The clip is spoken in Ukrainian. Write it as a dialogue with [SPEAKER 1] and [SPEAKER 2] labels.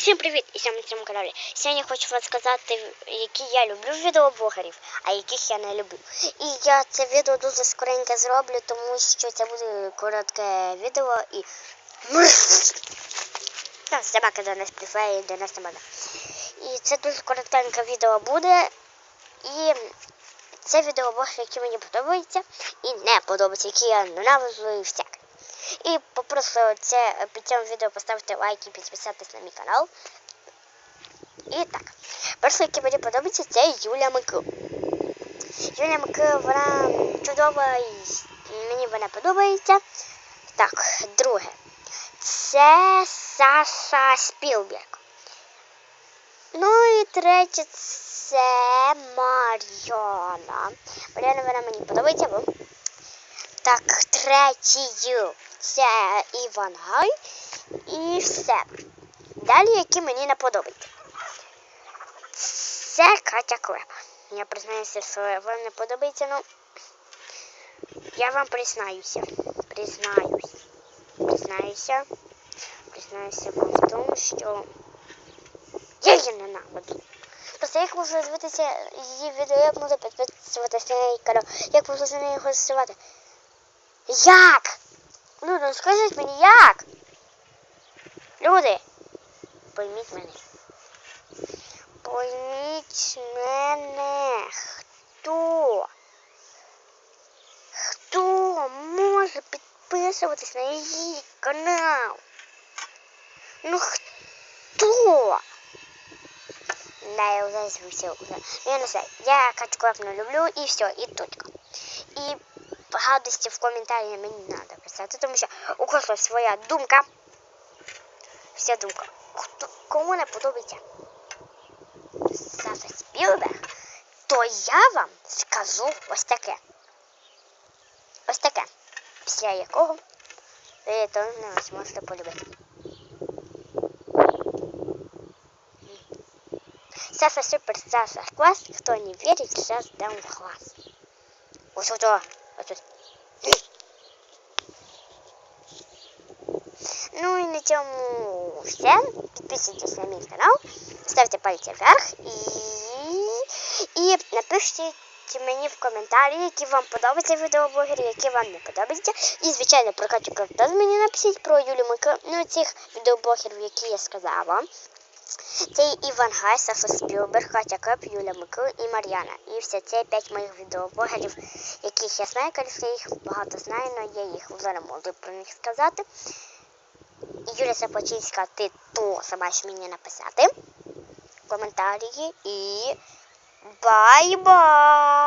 [SPEAKER 1] Всім привіт! І сьогодні на цьому каналі. Сьогодні хочу вам сказати, які я люблю відеоблогерів, а яких я не люблю. І я це відео дуже скоренько зроблю, тому що це буде коротке відео і. Там собака до нас прифає, до нас собака. І це дуже коротеньке відео буде. І це відеоблогер, які мені подобаються і не подобаються, які я ненавиджу і всяке. І попрошу це під цим відео поставити лайк і підписатись на мій канал. І так, перше, яке мені подобається, це Юля Микил. Юля Микил, вона чудова і мені вона подобається. Так, друге. Це Саша Спілберг. Ну і третє це Мар'яна. Мар'яна вона мені подобається, бо так, третій це Іван Гай і все. Далі, які мені не подобаються. Це Катя Клеп. Я признаюся, що вам не подобається, ну я вам признаюся. Признаюсь. Признаюся. Признаюся вам в тому, що я її ненавиджу. Просто як можна дивитися її відео, як можна підписуватися на її канал, як можна за неї голосувати. Як? Люди, ну скажіть мені як? Люди, пойміть мене. Пойміть мене. Хто? Хто може підписуватись на її канал? Ну хто? Да, я уже звучил уже. Ну, я не знаю. Я качков не люблю і все, і точка. І гадості в коментарі мені треба писати, тому що у кожного своя думка. Вся думка. Хто, кому не подобається Саша Спілберг, то я вам скажу ось таке. Ось таке. Після якого ви то не зможете полюбити. Саша супер, Саша класс. Кто не верит, сейчас дам класс. Вот сюда. Вот. Ну і на цьому все. Підписуйтесь на мій канал, ставте пальці вверх і, і напишіть мені в коментарі, які вам подобаються відеоблогери, які вам не подобаються. І, звичайно, про Катю Картоз мені напишіть, про Юлю Мика, ну цих відеоблогерів, які я сказала. Це Іван Гай, Саша Спілберг, Катя Кеп, Юля Микил і Мар'яна. І все це п'ять моїх відеоблогерів, яких я знаю, коли їх багато знаю, але я їх вже не можу про них сказати. І Юля Сапочинська, ти то маєш мені написати коментарі. І бай-бай!